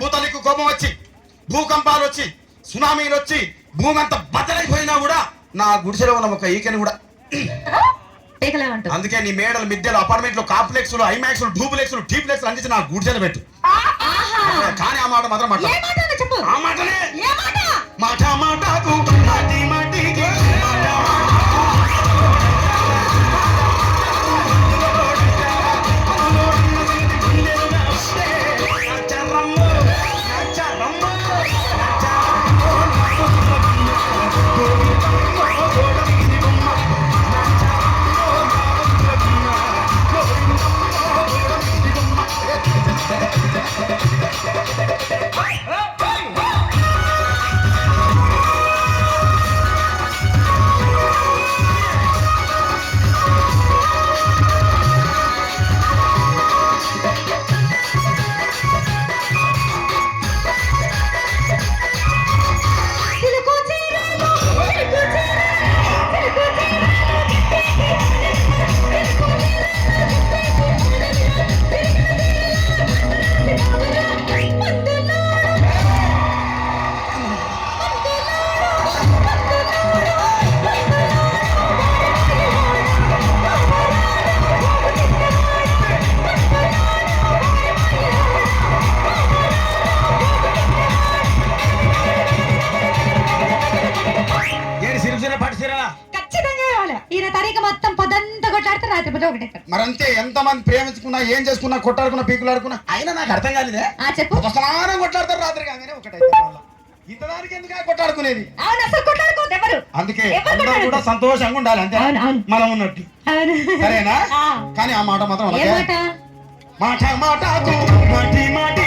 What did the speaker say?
భూతానికి కోపం వచ్చి భూకంపాలు వచ్చి సునామీలు వచ్చి భూమి అంతా బద్దలైపోయినా కూడా నా గుడిసెలో ఉన్న ఒక ఈకెని కూడా అందుకే నీ మేడలు మిద్దెలు అపార్ట్మెంట్లు కాంప్లెక్స్లు ఐమాక్స్లు డూప్లెక్స్లు టీప్లెక్స్లు అందించి నా గుడిసెలు పెట్టు. కానీ ఆ మాట మాత్రం ఏ ఈయన తారీఖు మొత్తం పొద్దంతా కొట్లాడితే రాత్రి పొద్దు ఒకటే మరంతే ఎంతమంది ప్రేమించుకున్నా ఏం చేసుకున్నా కొట్టాడుకున్నా పీకులాడుకున్నా అయినా నాకు అర్థం కాలేదే? ఆ చెప్పు. ఉపసమానం కొట్లాడతారు రాత్రి కాగానే మళ్ళా. ఇంతదానికి ఎందుకు కొట్టాడుకునేది అవును అసలు ఎవరు? అందుకే అందరూ? కూడా సంతోషంగా ఉండాలి అంతే. మనం ఉన్నట్టు. సరేనా. కానీ ఆ మాట మాత్రం. మాట మాట మాటి మాటి.